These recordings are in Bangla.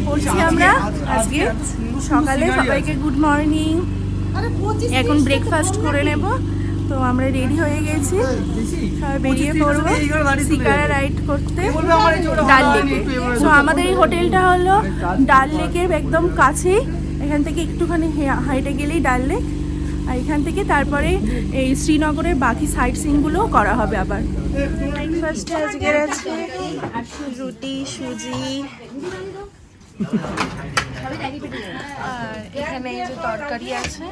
বেরিয়ে পড়ছি আমরা আজকে। সকালে সবাইকে গুড মর্নিং এখন ব্রেকফাস্ট করে নেব। তো আমরা রেডি হয়ে গেছি। সবাই বেরিয়ে পড়ব। সিকারা রাইড করতে। ডাল লেকে তো আমাদের এই হোটেলটা হলো ডাল লেকের একদম কাছেই। এখান থেকে একটুখানি হাইটে গেলেই ডাল লেক আর এখান থেকে তারপরে এই শ্রীনগরের বাকি সাইট সিনগুলোও করা হবে আবার। ব্রেকফাস্টে আজকের আছে রুটি সুজি এখানে যে তরকারি আছে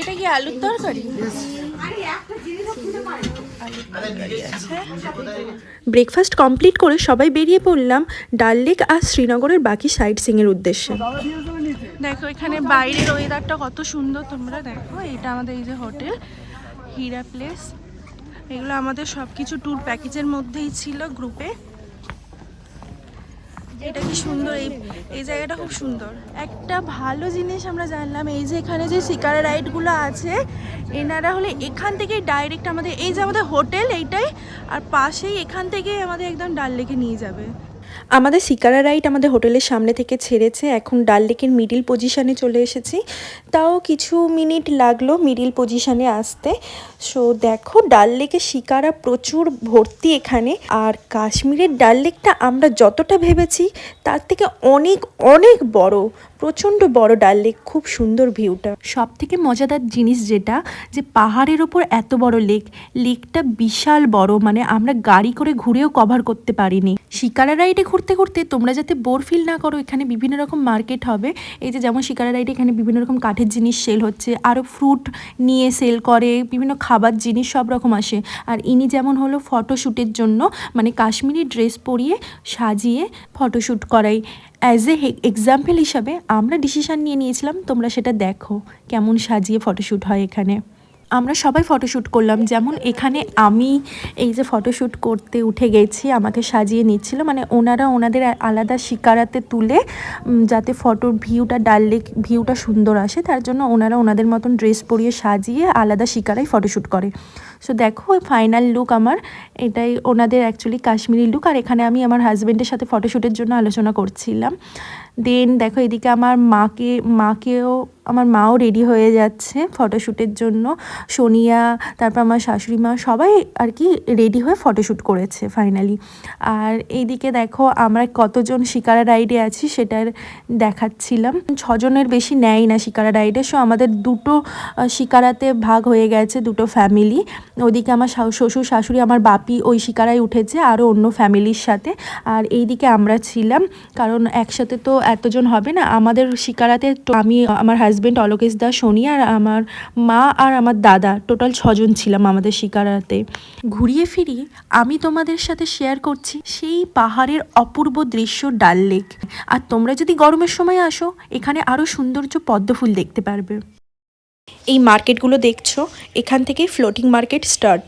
এটা কি আলুর তরকারি ব্রেকফাস্ট কমপ্লিট করে সবাই বেরিয়ে পড়লাম ডাল লেক আর শ্রীনগরের বাকি সাইট সিংয়ের উদ্দেশ্যে। দেখো, এখানে বাইরের ওয়েদারটা কত সুন্দর তোমরা দেখো। এটা আমাদের এই যে হোটেল, হীরা প্লেস। এগুলো আমাদের সব কিছু ট্যুর প্যাকেজের মধ্যেই ছিল গ্রুপে এটা কি সুন্দর? এই এই জায়গাটা খুব সুন্দর। একটা ভালো জিনিস আমরা জানলাম, এই যে এখানে যে শিকারা রাইডগুলো আছে, এনারা হলে এখান থেকে ডাইরেক্ট আমাদের, এই যে আমাদের হোটেল এইটাই, আর পাশেই এখান থেকেই আমাদের একদম ডাল লেকে নিয়ে যাবে। আমাদের সিকারা রাইড আমাদের হোটেলের সামনে থেকে ছেড়েছে, এখন ডাল লেকের মিডিল পজিশানে চলে এসেছি। তাও কিছু মিনিট লাগল মিডিল পজিশানে আসতে। সো দেখো, ডাল লেকে শিকারা প্রচুর ভর্তি এখানে। আর কাশ্মীরের ডাল লেকটা আমরা যতটা ভেবেছি, তার থেকে অনেক অনেক বড়, প্রচণ্ড বড় ডাল লেক, খুব সুন্দর ভিউটা। সব থেকে মজাদার জিনিস যেটা, যে পাহাড়ের ওপর এত বড় লেক, লেকটা বিশাল বড় মানে আমরা গাড়ি করে ঘুরেও কভার করতে পারিনি। শিকারা রাইডে ঘুরতে ঘুরতে তোমরা যাতে বোর ফিল না করো, এখানে বিভিন্ন রকম মার্কেট হবে। এই যে যেমন শিকারা রাইডে এখানে বিভিন্ন রকম কাঠের জিনিস সেল হচ্ছে আরও ফ্রুট নিয়ে সেল করে, বিভিন্ন খাবার জিনিস সব রকম আসে। আর ইনি যেমন হলো ফটোশ্যুটের জন্য মানে কাশ্মীরি ড্রেস পরিয়ে সাজিয়ে ফটোশ্যুট করাই। অ্যাজ এ এক্সাম্পল হিসাবে আমরা ডিসিশান নিয়ে নিয়েছিলাম, তোমরা সেটা দেখো, কেমন সাজিয়ে ফটোশ্যুট হয় এখানে। আমরা সবাই ফটোশ্যুট করলাম। যেমন এখানে আমি এই যে ফটোশ্যুট করতে উঠে গেছি, আমাকে সাজিয়ে নিচ্ছিল। মানে ওনারা ওনাদের আলাদা শিকারাতে তুলে যাতে ফটোর ভিউটা ডাল লেক ভিউটা সুন্দর আসে। তার জন্য ওনারা ওনাদের মতন ড্রেস পরিয়ে সাজিয়ে আলাদা শিকারাই ফটোশ্যুট করে। সো দেখো ফাইনাল লুক আমার। এটাই ওনাদের অ্যাকচুয়ালি কাশ্মীরি লুক আর এখানে আমি আমার হাজব্যান্ডের সাথে ফটোশ্যুটের জন্য আলোচনা করছিলাম। দেন দেখো এদিকে আমার মাকে, মাকেও, আমার মাও রেডি হয়ে যাচ্ছে ফটোশ্যুটের জন্য। সোনিয়া, তারপর আমার শাশুড়ি মা সবাই আর কি রেডি হয়ে ফটোশ্যুট করেছে ফাইনালি আর এইদিকে দেখো আমরা কতজন শিকারা রাইডে আছি সেটার দেখাচ্ছিলাম। ছজনের বেশি নেয় না শিকারা রাইডে সো আমাদের দুটো শিকারাতে ভাগ হয়ে গেছে, দুটো ফ্যামিলি ওদিকে আমার শ্বশুর, শাশুড়ি, আমার বাপি ওই শিকারায় উঠেছে, আরও অন্য ফ্যামিলির সাথে। আর এইদিকে আমরা ছিলাম, কারণ একসাথে তো এতজন হবে না, আমাদের শিকারাতে আমি, আমার হাজব্যান্ড অলোকেশ দা, সোনি আর আমার মা আর আমার দাদা টোটাল ছজন ছিলাম আমাদের শিকারাতে। ঘুরিয়ে ফিরিয়ে আমি তোমাদের সাথে শেয়ার করছি সেই পাহাড়ের অপূর্ব দৃশ্য ডাল লেক আর তোমরা যদি গরমের সময় আসো, এখানে আরও সৌন্দর্য পদ্মফুল দেখতে পারবে। এই মার্কেটগুলো দেখছ, এখান থেকে ফ্লোটিং মার্কেট স্টার্ট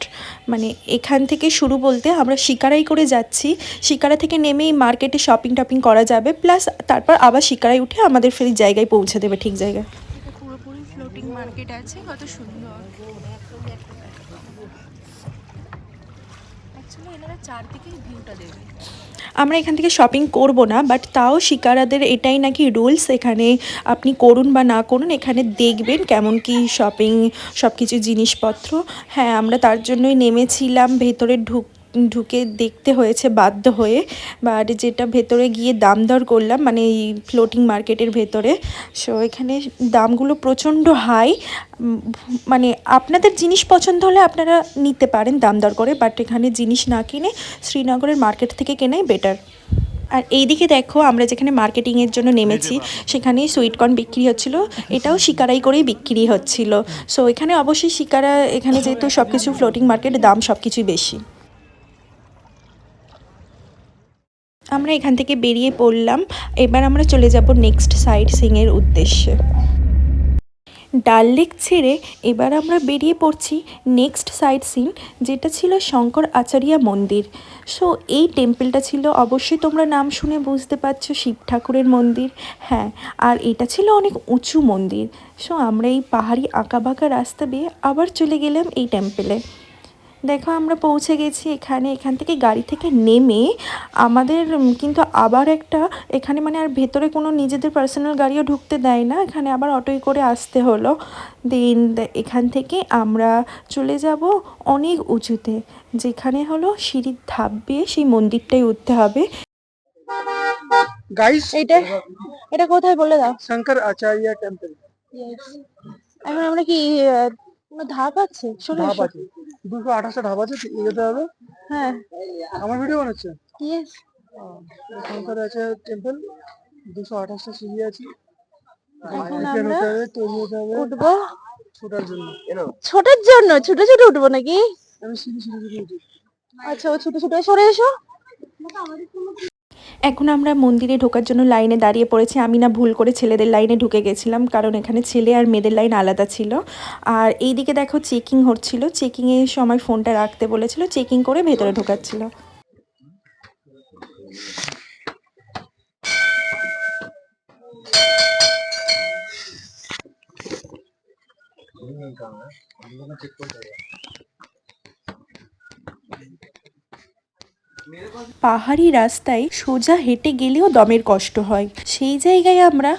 মানে এখান থেকে শুরু বলতে আমরা শিকারাই করে যাচ্ছি, শিকারা থেকে নেমে এই মার্কেটে শপিং টপিং করা যাবে প্লাস তারপর আবার শিকারায় উঠে আমাদের ফের জায়গায় পৌঁছে দেবে, ঠিক জায়গায়। পুরোপুরি ফ্লোটিং মার্কেট আছে, কত সুন্দর। আমরা এখান থেকে শপিং করব না বাট তাও শিকারাদের এটাই নাকি রুলস এখানে আপনি করুন বা না করুন, এখানে দেখবেন কেমন কি শপিং সব কিছু জিনিসপত্র। হ্যাঁ আমরা তার জন্যই নেমেছিলাম, ভেতরে ঢুক ঢুকে দেখতে হয়েছে বাধ্য হয়ে। বাট যেটা ভেতরে গিয়ে দাম দর করলাম মানে এই ফ্লোটিং মার্কেটের ভেতরে। সো এখানে দামগুলো প্রচণ্ড হাই মানে আপনাদের জিনিস পছন্দ হলে আপনারা নিতে পারেন দাম দর করে বাট এখানে জিনিস না কিনে শ্রীনগরের মার্কেট থেকে কেনাই বেটার আর এইদিকে দেখো আমরা যেখানে মার্কেটিংয়ের জন্য নেমেছি সেখানে সুইটকর্ন বিক্রি হচ্ছিল। এটাও শিকারাই করেই বিক্রি হচ্ছিল। সো এখানে অবশ্যই শিকারা এখানে যেহেতু সব কিছু ফ্লোটিং মার্কেটের দাম সব কিছুই বেশি। আমরা এখান থেকে বেরিয়ে পড়লাম। এবার আমরা চলে যাব নেক্সট সাইট সিংয়ের উদ্দেশ্যে। ডাল লেক ছেড়ে এবার আমরা বেরিয়ে পড়ছি নেক্সট সাইট সিন যেটা ছিল শঙ্কর আচারিয়া মন্দির। সো এই টেম্পলটা ছিল, অবশ্যই তোমরা নাম শুনে বুঝতে পারছ, শিব ঠাকুরের মন্দির। হ্যাঁ আর এটা ছিল অনেক উঁচু মন্দির। সো আমরা এই পাহাড়ি আঁকাবাঁকা রাস্তা বেয়ে আবার চলে গেলাম এই টেম্পলে দেখো আমরা পৌঁছে গেছি এখানে এখান থেকে গাড়ি থেকে নেমে আমাদের কিন্তু আবার একটা এখানে মানে আর ভেতরে কোনো নিজেদের পার্সোনাল গাড়িও ঢুকতে দেয় না এখানে আবার অটোয় করে আসতে হলো। দেন এখান থেকে আমরা চলে যাব অনেক উঁচুতে যেখানে হলো সিঁড়ির ধাপ বেয়ে সেই মন্দিরটাই উঠতে হবে। গাইস এটা এটা কোথায় বলে দাও? শঙ্কর আচার্য টেম্পল এখন আমরা কি কোনো ধাপ আছে। আছে। দুশো আঠাশটা ধাপ আছে? যেতে হবে? হ্যাঁ। আমার ভিডিও বানাচ্ছে? ইয়েস শঙ্কর আছে টেম্পল দুশো আঠাশটা সিঁড়ি আছে। উঠবো। ছোটার জন্য। ছোটের জন্য? ছোট ছোট উঠবো নাকি? আমি সিঁড়ি আচ্ছা ও ছোট ছোট সরে এসো। এখন আমরা মন্দিরে ঢোকার জন্য লাইনে দাঁড়িয়ে পড়েছি। আমি না ভুল করে ছেলেদের লাইনে ঢুকে গেছিলাম, কারণ এখানে ছেলে আর মেয়েদের লাইন আলাদা ছিল। আর এইদিকে দেখো চেকিং হচ্ছিল। চেকিংয়ের সময় ফোনটা রাখতে বলেছিল, চেকিং করে ভেতরে ঢোকাচ্ছিল। পাহাড়ি রাস্তায় সোজা হেঁটে গেলেও দমের কষ্ট হয়। সেই জায়গায় আমরা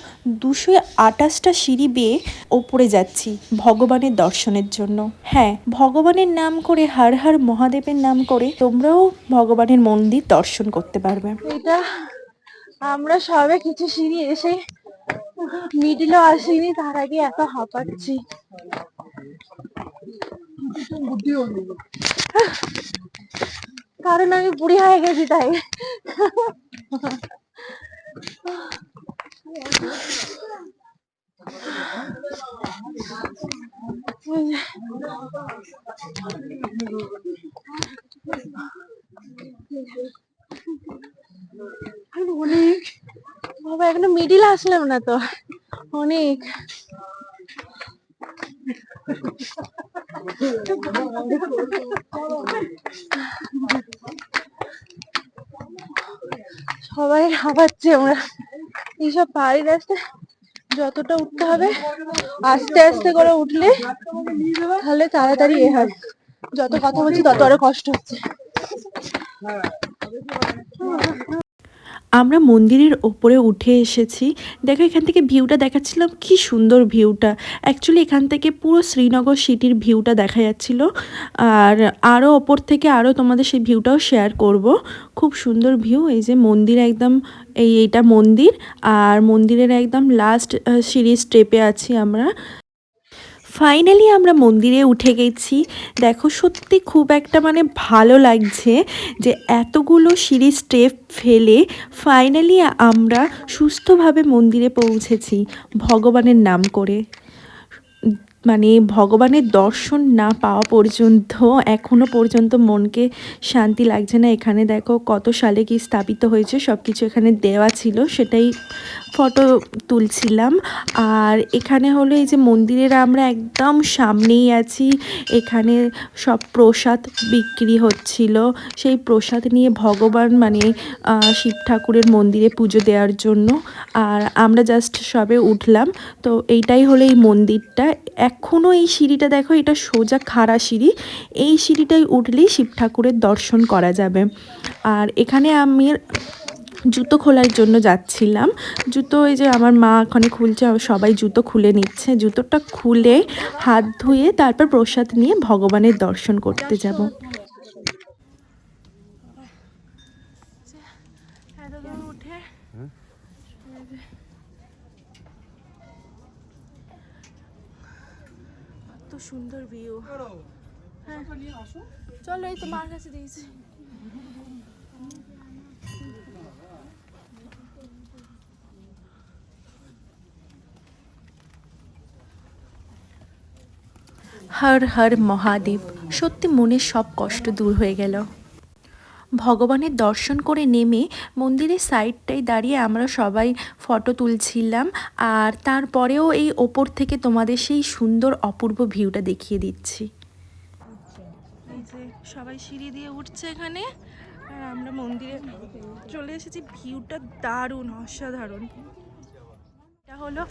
দুশো আটাশটা সিঁড়ি বেয়ে ওপরে যাচ্ছি ভগবানের দর্শনের জন্য। হ্যাঁ ভগবানের নাম করে হার হার মহাদেবের নাম করে তোমরাও ভগবানের মন্দির দর্শন করতে পারবে। এটা আমরা সবে কিছু সিঁড়ি এসে মিডিলও আসিনি, তার আগে এত হাঁপাচ্ছি। কারণ আমি বুড়ি হয়ে গেছি তাই। অনেক বাবা এখনও মিডিল আসলাম না তো। অনেক। সবাই হাঁপাচ্ছি আমরা এইসব পাহাড়ি রাস্তায় যতটা উঠতে হবে, আস্তে আস্তে করে উঠলে তাহলে তাড়াতাড়ি এ হয়। যত কথা বলছি তত আরও কষ্ট হচ্ছে। আমরা মন্দিরের ওপরে উঠে এসেছি। দেখো, এখান থেকে ভিউটা দেখাচ্ছিলাম। কি সুন্দর ভিউটা। অ্যাকচুয়ালি এখান থেকে পুরো শ্রীনগর সিটির ভিউটা দেখা যাচ্ছিল। আর আরও ওপর থেকে আরও তোমাদের সেই ভিউটাও শেয়ার করব। খুব সুন্দর ভিউ। এই যে মন্দির একদম, এই এইটা মন্দির। আর মন্দিরের একদম লাস্ট সিঁড়ি স্টেপে আছি আমরা। ফাইনালি আমরা মন্দিরে উঠে গেছি। দেখো সত্যি খুব একটা মানে ভালো লাগছে যে এতগুলো সিঁড়ি স্টেপ ফেলে ফাইনালি আমরা সুস্থভাবে মন্দিরে পৌঁছেছি, ভগবানের নাম করে। মানে ভগবানের দর্শন না পাওয়া পর্যন্ত, এখনও পর্যন্ত মনকে শান্তি লাগছে না। এখানে দেখো কত সালে কি স্থাপিত হয়েছে সব কিছু এখানে দেওয়া ছিল, সেটাই ফটো তুলছিলাম। আর এখানে হলো এই যে মন্দিরের আমরা একদম সামনেই আছি, এখানে সব প্রসাদ বিক্রি হচ্ছিল। সেই প্রসাদ নিয়ে ভগবান মানে শিব ঠাকুরের মন্দিরে পুজো দেওয়ার জন্য। আর আমরা জাস্ট সবে উঠলাম, তো এইটাই হলো এই মন্দিরটা। এখনও এই সিঁড়িটা দেখো, এটা সোজা খাড়া সিঁড়ি। এই সিঁড়িটাই উঠলেই শিব ঠাকুরের দর্শন করা যাবে। আর এখানে আমি জুতো খোলার জন্য যাচ্ছিলাম। জুতো এই যে আমার মা ওখানে খুলছে, সবাই জুতো খুলে নিচ্ছে। জুতোটা খুলে হাত ধুয়ে তারপর প্রসাদ নিয়ে ভগবানের দর্শন করতে যাব এতদূর উঠে কত সুন্দর ভিউ হ্যাঁ চলো, এই তো মার কাছে দিয়েছি। হর হর মহাদেব, সত্যি মনের সব কষ্ট দূর হয়ে গেল। ভগবানের দর্শন করে নেমে মন্দিরের সাইডটায় দাঁড়িয়ে আমরা সবাই ফটো তুলছিলাম আর তারপরেও এই ওপর থেকে তোমাদের সেই সুন্দর অপূর্ব ভিউটা দেখিয়ে দিচ্ছি। যে সবাই সিঁড়ি দিয়ে উঠছে এখানে। আর আমরা মন্দিরে চলে এসেছি। ভিউটা দারুণ অসাধারণ। এটা হলো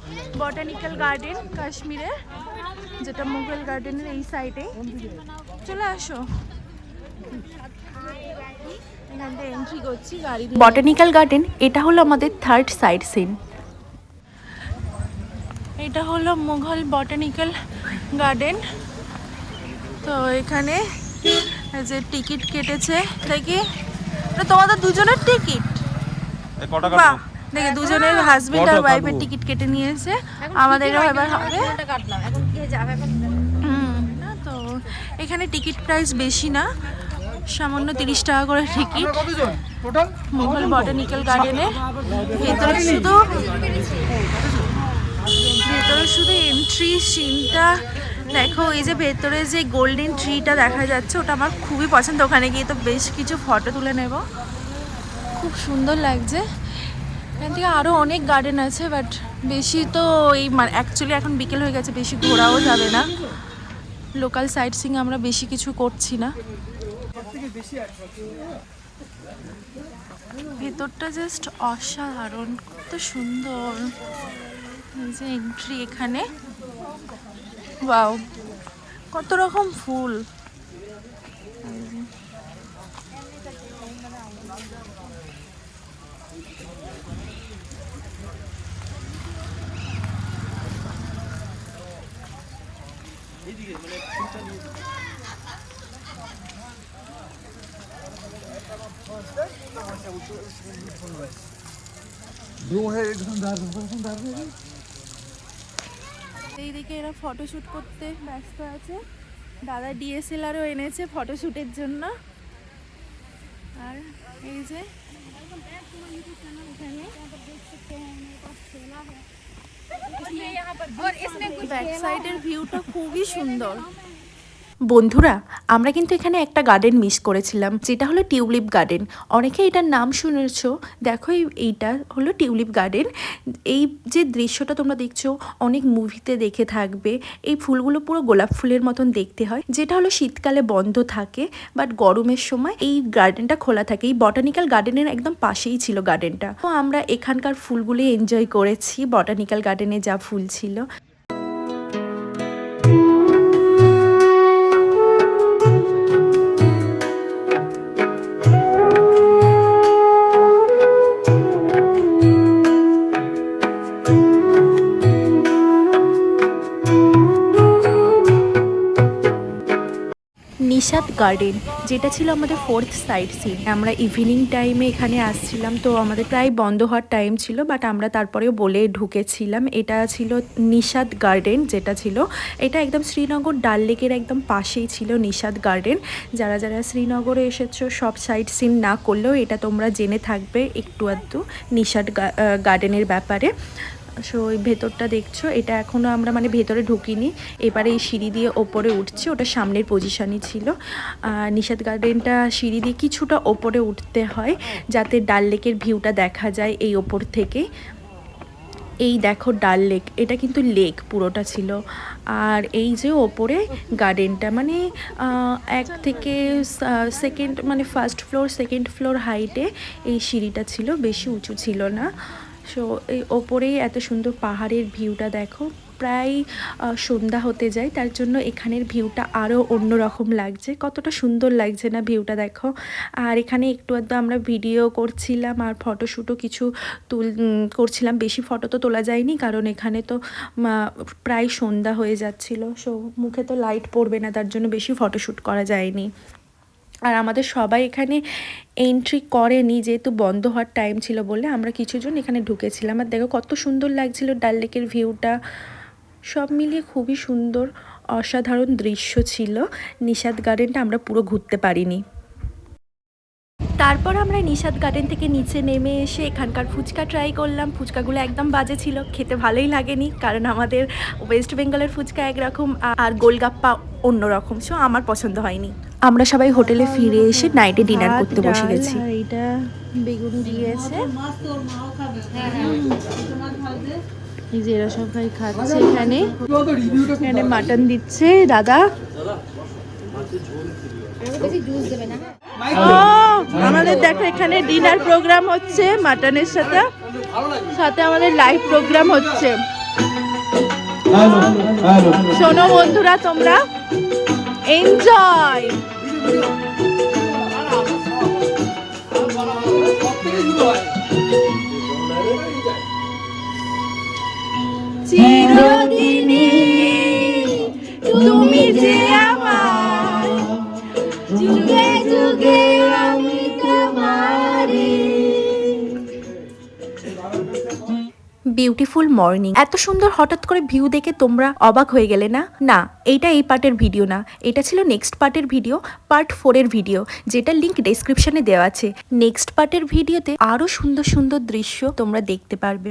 বটানিক্যাল গার্ডেন কাশ্মীরে যেটা মুঘল গার্ডেনের এই সাইডে চলে আসো। এন্ট্রি করছি গাড়ি বটানিক্যাল গার্ডেন এটা হলো আমাদের থার্ড সাইড সিন এটা হলো মুঘল বটানিক্যাল গার্ডেন তো এখানে যে টিকিট কেটেছে। দেখি। এটা তোমাদের দুজনের টিকিট? বাহ দেখি দুজনের হাজবেন্ড আর ওয়াইফের টিকিট কেটে নিয়েছে। আমাদেরও এবার হবে। না তো এখানে টিকিট প্রাইস বেশি না। সামান্য তিরিশ টাকা করে টিকিট। মুঘল বটানিক্যাল গার্ডেনে ভেতরে শুধু ভেতরে শুধু এন্ট্রি সিনটা দেখো, এই যে ভেতরে যে গোল্ডেন ট্রিটা দেখা যাচ্ছে, ওটা আমার খুবই পছন্দ। ওখানে গিয়ে তো বেশ কিছু ফটো তুলে নেব। খুব সুন্দর লাগছে। এখান থেকে আরও অনেক গার্ডেন আছে বাট বেশি তো এই অ্যাকচুয়ালি এখন বিকেল হয়ে গেছে, বেশি ঘোরাও যাবে না। লোকাল সাইট সিং আমরা বেশি কিছু করছি না। ভেতরটা জাস্ট অসাধারণ, কত সুন্দর। যে এন্ট্রি এখানে। ওয়াও কত রকম ফুল এইদিকে এরা ফটোশ্যুট করতে ব্যস্ত আছে। দাদা ডিএসএলআরও এনেছে ফটোশ্যুটের জন্য। আর এই যে ব্যাক সাইডের ভিউটা খুবই সুন্দর। বন্ধুরা, আমরা কিন্তু এখানে একটা গার্ডেন মিস করেছিলাম, যেটা হলো টিউলিপ গার্ডেন অনেকে এটার নাম শুনেছো? দেখো এই- এইটা হলো টিউলিপ গার্ডেন এই যে দৃশ্যটা তোমরা দেখছ, অনেক মুভিতে দেখে থাকবে। এই ফুলগুলো পুরো গোলাপ ফুলের মতন দেখতে হয়, যেটা হলো শীতকালে বন্ধ থাকে বাট গরমের সময় এই গার্ডেনটা খোলা থাকে। এই বটানিক্যাল গার্ডেনের একদম পাশেই ছিল গার্ডেনটা তো আমরা এখানকার ফুলগুলি এনজয় করেছি বটানিক্যাল গার্ডেনে যা ফুল ছিল। নিশাদ গার্ডেন, যেটা ছিল আমাদের ফোর্থ সাইড সিন আমরা ইভিনিং টাইমে এখানে আসছিলাম, তো আমাদের প্রায় বন্ধ হওয়ার টাইম ছিল বাট আমরা তারপরেও বলে ঢুকেছিলাম। এটা ছিল নিশাদ গার্ডেন, যেটা ছিল, এটা একদম শ্রীনগর ডাল লেকের একদম পাশেই ছিল নিশাদ গার্ডেন। যারা যারা শ্রীনগরে এসেছ, সব সাইড সিন না করলেও এটা তোমরা জেনে থাকবে একটু আধটু নিশাদ গার্ডেনের ব্যাপারে। সো ওই ভেতরটা দেখছ, এটা এখনও আমরা মানে ভেতরে ঢুকিনি। এবারে এই সিঁড়ি দিয়ে ওপরে উঠছি, ওটা সামনের পজিশনই ছিল। নিষাদ গার্ডেনটা সিঁড়ি দিয়ে কিছুটা ওপরে উঠতে হয়, যাতে ডাল লেকের ভিউটা দেখা যায় এই ওপর থেকে। এই দেখো ডাল লেক, এটা কিন্তু লেক পুরোটা ছিল। আর এই যে ওপরে গার্ডেনটা মানে এক থেকে সেকেন্ড মানে ফার্স্ট ফ্লোর সেকেন্ড ফ্লোর হাইটে এই সিঁড়িটা ছিল, বেশি উঁচু ছিল না। সো এই ওপরেই এত সুন্দর পাহাড়ের ভিউটা দেখো। প্রায় সন্ধ্যা হতে যায়, তার জন্য এখানের ভিউটা আরও অন্যরকম লাগছে। কতটা সুন্দর লাগছে না ভিউটা দেখো। আর এখানে একটু আধটু আমরা ভিডিও করছিলাম আর ফটোশ্যুটও কিছু তুল করছিলাম। বেশি ফটো তো তোলা যায়নি, কারণ এখানে তো প্রায় সন্ধ্যা হয়ে যাচ্ছিল। সো মুখে তো লাইট পড়বে না, তার জন্য বেশি ফটোশ্যুট করা যায়নি। আর আমাদের সবাই এখানে এন্ট্রি করেনি, যেহেতু বন্ধ হওয়ার টাইম ছিল বলে আমরা কিছুজন এখানে ঢুকেছিলাম। আর দেখো কত সুন্দর লাগছিল ডাল লেকের ভিউটা সব মিলিয়ে খুবই সুন্দর, অসাধারণ দৃশ্য ছিল। নিষাদ গার্ডেনটা আমরা পুরো ঘুরতে পারিনি। তারপর আমরা নিষাদ গার্ডেন থেকে নিচে নেমে এসে এখানকার ফুচকা ট্রাই করলাম। ফুচকাগুলো একদম বাজে ছিল, খেতে ভালোই লাগেনি, কারণ আমাদের ওয়েস্ট বেঙ্গলের ফুচকা একরকম, আর গোলগাপ্পা অন্যরকম। সো আমার পছন্দ হয়নি। আমরা সবাই হোটেলে ফিরে এসে নাইটে ডিনার করতে বসে গেছি। আর বেগুন দিয়েছে। এই যে এরা সবাই খাচ্ছে এখানে। এখানে মাটন দিচ্ছে দাদা। আমাদের দেখো এখানে ডিনার প্রোগ্রাম হচ্ছে মাটনের সাথে। সাথে আমাদের লাইভ প্রোগ্রাম হচ্ছে। শোনো বন্ধুরা তোমরা। Enjoy! See? বিউটিফুল মর্নিং এত সুন্দর হঠাৎ করে ভিউ দেখে তোমরা অবাক হয়ে গেলে না? না, এইটা এই পার্টের ভিডিও না। এটা ছিল নেক্সট পার্টের ভিডিও পার্ট ফোরের ভিডিও যেটা লিঙ্ক ডেসক্রিপশনে দেওয়া আছে। নেক্সট পার্টের ভিডিওতে আরও সুন্দর সুন্দর দৃশ্য তোমরা দেখতে পারবে।